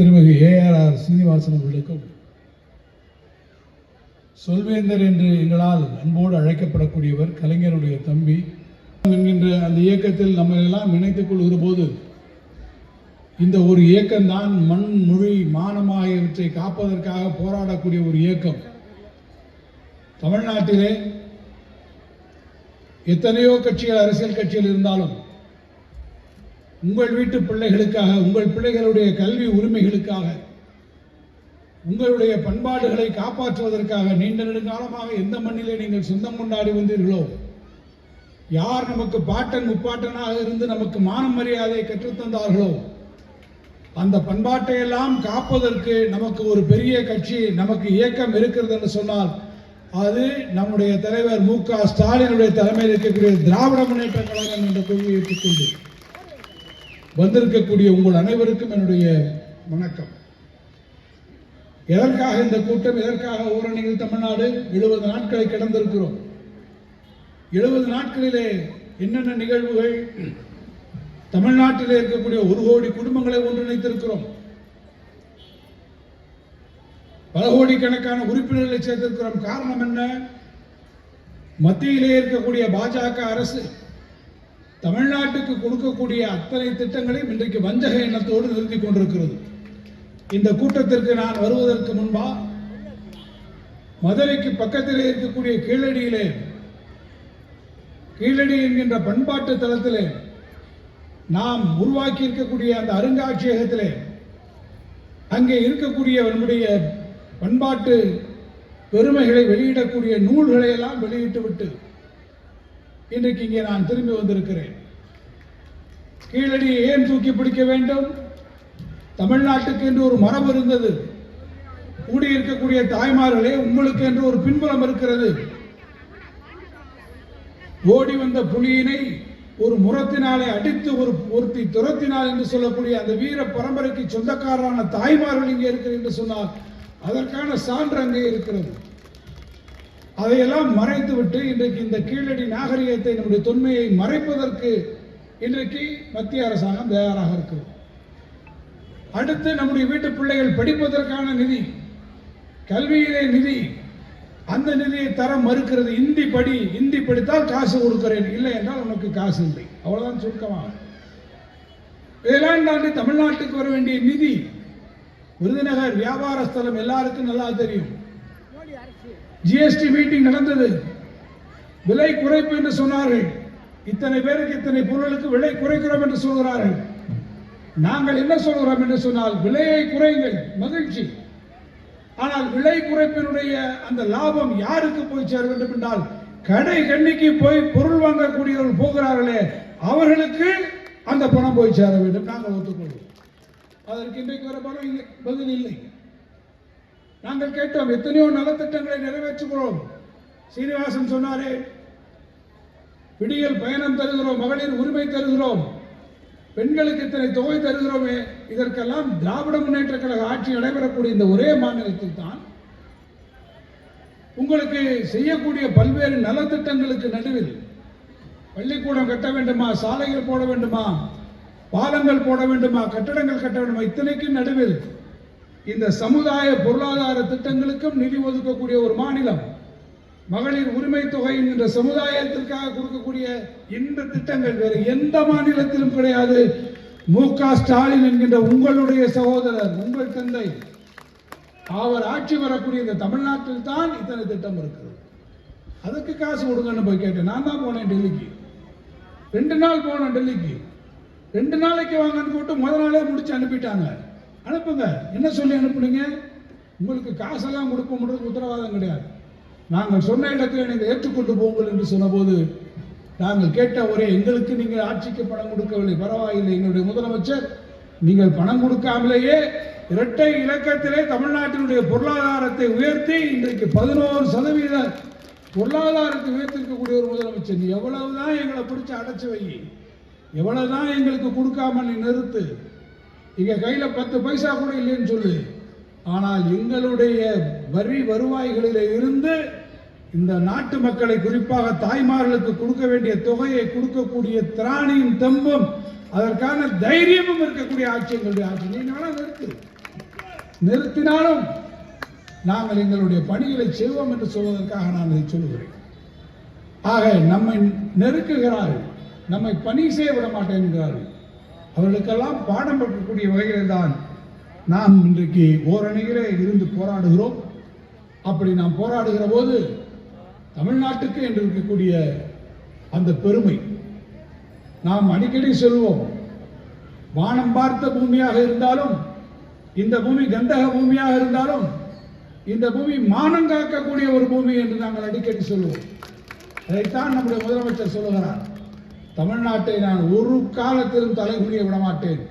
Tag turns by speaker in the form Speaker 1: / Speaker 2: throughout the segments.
Speaker 1: திருமிகு ஏஆர்ஆர் சீனிவாசன் அவர்களுக்கும் சொல்வேந்தர் என்று எங்களால் அன்போடு அழைக்கப்படக்கூடியவர் கலைஞருடைய தம்பி என்கின்ற அந்த இயக்கத்தில் நம்ம எல்லாம் இணைத்துக் கொள்கிற போது இந்த ஒரு இயக்கம்தான் மண் மொழி மானம் ஆகியவற்றை காப்பதற்காக போராடக்கூடிய ஒரு இயக்கம். தமிழ்நாட்டிலே எத்தனையோ கட்சிகள் அரசியல் கட்சிகள் இருந்தாலும் உங்கள் வீட்டு பிள்ளைகளுக்காக உங்கள் பிள்ளைகளுடைய கல்வி உரிமைகளுக்காக உங்களுடைய பண்பாடுகளை காப்பாற்றுவதற்காக நீண்ட நெடுங்காலமாக எந்த மண்ணிலே நீங்கள் சொந்தம் கொண்டாடி வந்தீர்களோ யார் நமக்கு பாட்டன் முப்பாட்டனாக இருந்து நமக்கு மானம் மரியாதை கற்றுத்தந்தார்களோ அந்த பண்பாட்டையெல்லாம் காப்பதற்கு நமக்கு ஒரு பெரிய கட்சி நமக்கு இயக்கம் இருக்கிறது என்று சொன்னால் அது நம்முடைய தலைவர் மு க ஸ்டாலினுடைய தலைமையில் இருக்கக்கூடிய திராவிட முன்னேற்ற கழகம் என்ற கொள்கையை ஏற்றுக்கொண்டு வந்திருக்கக்கூடிய உங்கள் அனைவருக்கும் என்னுடைய வணக்கம். எதற்காக இந்த கூட்டம்? எதற்காக ஊரணியில் தமிழ்நாடு எழுபது நாட்களை கடந்திருக்கிறோம்? எழுபது நாட்களிலே என்னென்ன நிகழ்வுகள்? தமிழ்நாட்டிலே இருக்கக்கூடிய ஒரு கோடி குடும்பங்களை ஒன்றிணைத்திருக்கிறோம். பல கோடிக்கணக்கான உறுப்பினர்களை சேர்த்திருக்கிறோம். காரணம் என்ன? மத்தியிலே இருக்கக்கூடிய பாஜக அரசு தமிழ்நாட்டுக்கு கொடுக்கக்கூடிய அத்தனை திட்டங்களையும் இன்றைக்கு வஞ்சக எண்ணத்தோடு நிறுத்தி கொண்டிருக்கிறது. இந்த கூட்டத்திற்கு நான் வருவதற்கு முன்பா மதுரைக்கு பக்கத்திலே இருக்கக்கூடிய கீழடியிலே கீழடி என்கின்ற பண்பாட்டு தளத்திலே நாம் உருவாக்கி இருக்கக்கூடிய அந்த அருங்காட்சியகத்திலே அங்கே இருக்கக்கூடிய நம்முடைய பண்பாட்டு பெருமைகளை வெளியிடக்கூடிய நூல்களை எல்லாம் வெளியிட்டு விட்டு இன்றைக்கு இங்கே நான் திரும்பி வந்திருக்கிறேன். கீழடியை ஏன் தூக்கி பிடிக்க வேண்டும்? தமிழ்நாட்டுக்கு என்று ஒரு மரம் இருந்தது. கூடியிருக்கக்கூடிய தாய்மார்களே உங்களுக்கு என்று ஒரு பின்புலம் இருக்கிறது. ஓடி வந்த புலியினை ஒரு முரத்தினாலே அடித்து ஒரு ஒருத்தி துரத்தினால் என்று சொல்லக்கூடிய அந்த வீர பரம்பரைக்கு சொந்தக்காரரான தாய்மார்கள் இங்கே இருக்கிறது என்று சொன்னால் அதற்கான சான்று அங்கே இருக்கிறது. அதையெல்லாம் மறைத்துவிட்டு இன்றைக்கு இந்த கீழடி நாகரிகத்தை நம்முடைய தொன்மையை மறைப்பதற்கு இன்றைக்கு மத்திய அரசாங்கம் தயாராக இருக்கிறது. அடுத்து நம்முடைய வீட்டு பிள்ளைகள் படிப்பதற்கான நிதி கல்வியிலே நிதி அந்த நிதியை தர மறுக்கிறது. இந்தி படி இந்தி படித்தால் காசு கொடுக்கிறேன். இல்லை என்றால் உனக்கு காசு இல்லை. அவ்வளவுதான் சுருக்கமாக. இதெல்லாம் தாண்டி தமிழ்நாட்டுக்கு வர வேண்டிய நிதி விருதுநகர் வியாபார ஸ்தலம் எல்லாருக்கும் நல்லா தெரியும். ஜிஎஸ்டி மீட்டிங் நடந்தது. விலை குறைப்பு என்று சொன்னார்கள். இத்தனை பேருக்கு இத்தனை பொருளுக்கு விலை குறைக்கிறோம் என்று சொல்கிறார்கள். நாங்கள் என்ன சொல்கிறோம் என்று சொன்னால் விலையை குறைங்கள் மகிழ்ச்சி. ஆனால் விலை குறைப்பினுடைய அந்த லாபம் யாருக்கு போய் சேர வேண்டும் என்றால் கடை கண்ணிக்கு போய் பொருள் வாங்கக்கூடியவர்கள் போகிறார்களே அவர்களுக்கு அந்த பணம் போய் சேர வேண்டும். நாங்கள் ஒத்துக்கொள்வோம். அதற்கு இன்றைக்கு வர பணம் இல்லை பதில் இல்லை. நாங்கள் கேட்டோம் எத்தனையோ நலத்திட்டங்களை நிறைவேற்றுகிறோம். சீனிவாசன் சொன்னாரே விடியல் பயணம் தருகிறோம் மகளிர் உரிமை தருகிறோம். பெண்களுக்கு இத்தனை தொகை தருகிறோமே இதற்கெல்லாம் திராவிட முன்னேற்ற கழக ஆட்சி நடைபெறக்கூடிய இந்த ஒரே மாநிலத்தில் தான் உங்களுக்கு செய்யக்கூடிய பல்வேறு நலத்திட்டங்களுக்கு நடுவில் பள்ளிக்கூடம் கட்ட வேண்டுமா சாலைகள் போட வேண்டுமா பாலங்கள் போட வேண்டுமா கட்டடங்கள் கட்ட வேண்டுமா இத்தனைக்கும் நடுவில் இந்த சமுதாய பொருளாதார திட்டங்களுக்கும் நிதி ஒதுக்கக்கூடிய ஒரு மாநிலம் மகளிர் உரிமை தொகை என்கின்ற சமுதாயத்திற்காக கொடுக்கக்கூடிய இந்த திட்டங்கள் வேறு எந்த மாநிலத்திலும் கிடையாது. மு க ஸ்டாலின் என்கின்ற உங்களுடைய சகோதரர் உங்கள் தந்தை அவர் ஆட்சி வரக்கூடிய இந்த தமிழ்நாட்டில் தான் இத்தனை திட்டம் இருக்கிறது. அதுக்கு காசு கொடுங்கன்னு போய் கேட்டேன். நான் தான் போனேன் டெல்லிக்கு. ரெண்டு நாள் போனேன் டெல்லிக்கு. ரெண்டு நாளைக்கு வாங்கன்னு போட்டு முத நாளே முடிச்சு அனுப்பிட்டாங்க. அனுப்புங்க. என்ன சொல்லி அனுப்புனீங்க? உங்களுக்கு காசெல்லாம் கொடுப்போம்ன்றது உத்தரவாதம் கிடையாது. நாங்கள் சொன்ன இடத்துல நீங்கள் ஏற்றுக்கொண்டு போங்கள் என்று சொன்னபோது நாங்கள் கேட்ட ஒரே எங்களுக்கு நீங்கள் ஆட்சிக்கு பணம் கொடுக்கவில்லை பரவாயில்லை. எங்களுடைய முதலமைச்சர் நீங்கள் பணம் கொடுக்காமலேயே இரட்டை இலக்கத்திலே தமிழ்நாட்டினுடைய பொருளாதாரத்தை உயர்த்தி இன்றைக்கு பதினோரு சதவீத பொருளாதாரத்தை உயர்த்திருக்கக்கூடிய ஒரு முதலமைச்சர். நீ எவ்வளவுதான் எங்களை பிடிச்சி அடைச்சி வை. எவ்வளவுதான் எங்களுக்கு கொடுக்காம நீ நிறுத்து. இங்க கையில் பத்து பைசா கூட இல்லைன்னு சொல்லு. ஆனால் எங்களுடைய வரி வருவாய்களில் இருந்து இந்த நாட்டு மக்களை குறிப்பாக தாய்மார்களுக்கு கொடுக்க வேண்டிய தொகையை கொடுக்கக்கூடிய திராணியும் தெம்பும் அதற்கான தைரியமும் இருக்கக்கூடிய ஆட்சி எங்களுடைய ஆட்சி. நீ நிறுத்து. நிறுத்தினாலும் நாங்கள் எங்களுடைய பணிகளை செய்வோம் என்று சொல்வதற்காக நான் இதை சொல்கிறேன் ஆக நம்மை நெருக்குகிறார்கள். நம்மை பணி செய்ய விட மாட்டேன் என்கிறார்கள் அவர்களுக்கெல்லாம் பாடம் பெற்றக்கூடிய வகையில் தான் நாம் இன்றைக்கு ஓரணியிலே இருந்து போராடுகிறோம். அப்படி நாம் போராடுகிற போது தமிழ்நாட்டுக்கு என்று இருக்கக்கூடிய அந்த பெருமை நாம் அடிக்கடி சொல்வோம் வானம் பார்த்த பூமியாக இருந்தாலும் இந்த பூமி கந்தக பூமியாக இருந்தாலும் இந்த பூமி மானம் காக்கக்கூடிய ஒரு பூமி என்று நாங்கள் அடிக்கடி சொல்லுவோம் அதைத்தான் நம்முடைய முதலமைச்சர் சொல்லுகிறார். தமிழ்நாட்டை நான் ஒரு காலத்திலும் தலைகுனிய விடமாட்டேன்.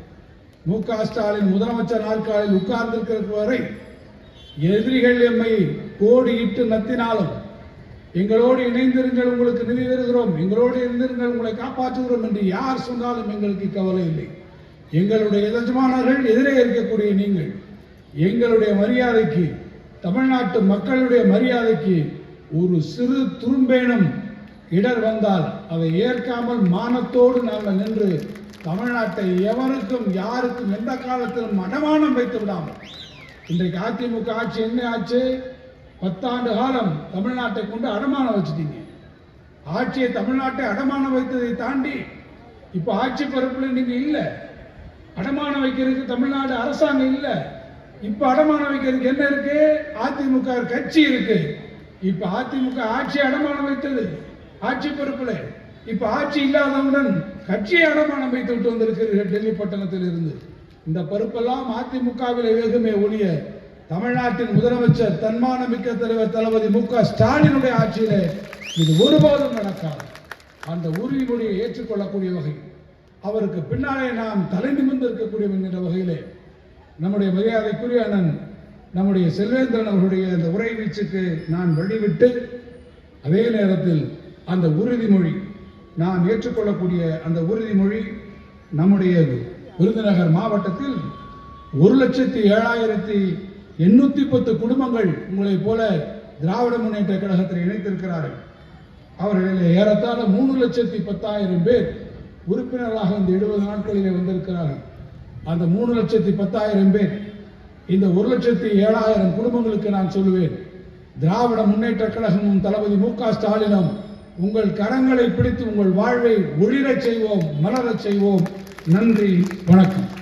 Speaker 1: மு க ஸ்டாலின் முதலமைச்சர் நாற்காலில் உட்கார்ந்திருக்கிற வரை எதிரிகள் எம்மை கோடியிட்டு நத்தினாலும் எங்களோடு இணைந்திருங்கள் உங்களுக்கு நிதி தருகிறோம் எங்களோடு இருந்திருங்கள் உங்களை காப்பாற்றுகிறோம் என்று யார் சொன்னாலும் எங்களுக்கு கவலை இல்லை. எங்களுடைய எஜமானர்கள் எதிரே இருக்கக்கூடிய நீங்கள் எங்களுடைய மரியாதைக்கு தமிழ்நாட்டு மக்களுடைய மரியாதைக்கு ஒரு சிறு துரும்பேனும் இடர் வந்தால் அதை ஏற்காமல் மானத்தோடு நாங்கள் நின்று தமிழ்நாட்டை எவருக்கும் யாருக்கும் எந்த காலத்திலும் அடமானம் வைத்து விடாமல். இன்றைக்கு அதிமுக ஆட்சி என்ன ஆச்சு? பத்தாண்டு காலம் தமிழ்நாட்டை கொண்டு அடமானம் வச்சுட்டீங்க. ஆட்சியை தமிழ்நாட்டை அடமானம் வைத்ததை தாண்டி இப்போ ஆட்சி பொறுப்பில் நீங்கள் இல்லை. அடமானம் வைக்கிறதுக்கு தமிழ்நாடு அரசாங்கம் இல்லை. இப்போ அடமானம் வைக்கிறதுக்கு என்ன இருக்கு? அதிமுக கட்சி இருக்கு. இப்போ அதிமுக ஆட்சி அடமானம் வைத்தது. ஆட்சி பொறுப்புல. இப்ப ஆட்சி இல்லாதவுடன் கட்சியை அடமானம் வைத்து விட்டு வந்திருக்கிறீர்கள் டெல்லி பட்டணத்தில் இருந்து இந்த பொறுப்பெல்லாம் அதிமுகவில் வேகுமே ஒழிய தமிழ்நாட்டின் முதலமைச்சர் தன்மானமிக்க தலைவர் தளபதி மு க ஸ்டாலினுடைய ஆட்சியிலே இது ஒருபோதும் நடக்காது. அந்த உறுதிமொழியை ஏற்றுக்கொள்ளக்கூடிய வகையில் அவருக்கு பின்னாலே நாம் தலை நிமிர்ந்து இருக்கக்கூடிய என்கிற வகையிலே நம்முடைய மரியாதைக்குரிய அண்ணன் நம்முடைய செல்வேந்திரன் அவர்களுடைய அந்த உரை வீச்சுக்கு நான் வழிவிட்டு அதே நேரத்தில் அந்த உறுதிமொழி நாம் ஏற்றுக்கொள்ளக்கூடிய அந்த உறுதிமொழி நம்முடைய விருதுநகர் மாவட்டத்தில் ஒரு லட்சத்தி ஏழாயிரத்தி எண்ணூத்தி பத்து குடும்பங்கள் உங்களைப் போல திராவிட முன்னேற்ற கழகத்தில் இணைத்திருக்கிறார்கள். அவர்களில் ஏறத்தாழ மூணு லட்சத்தி பத்தாயிரம் பேர் உறுப்பினர்களாக இந்த எழுபது நாட்களிலே வந்திருக்கிறார்கள். அந்த மூணு லட்சத்தி பத்தாயிரம் பேர் இந்த ஒரு லட்சத்தி ஏழாயிரம் குடும்பங்களுக்கு நான் சொல்லுவேன் திராவிட முன்னேற்ற கழகமும் தளபதி மு க ஸ்டாலினும் உங்கள் கரங்களை பிடித்து உங்கள் வாழ்வை ஒளிரச் செய்வோம் மலரச் செய்வோம். நன்றி வணக்கம்.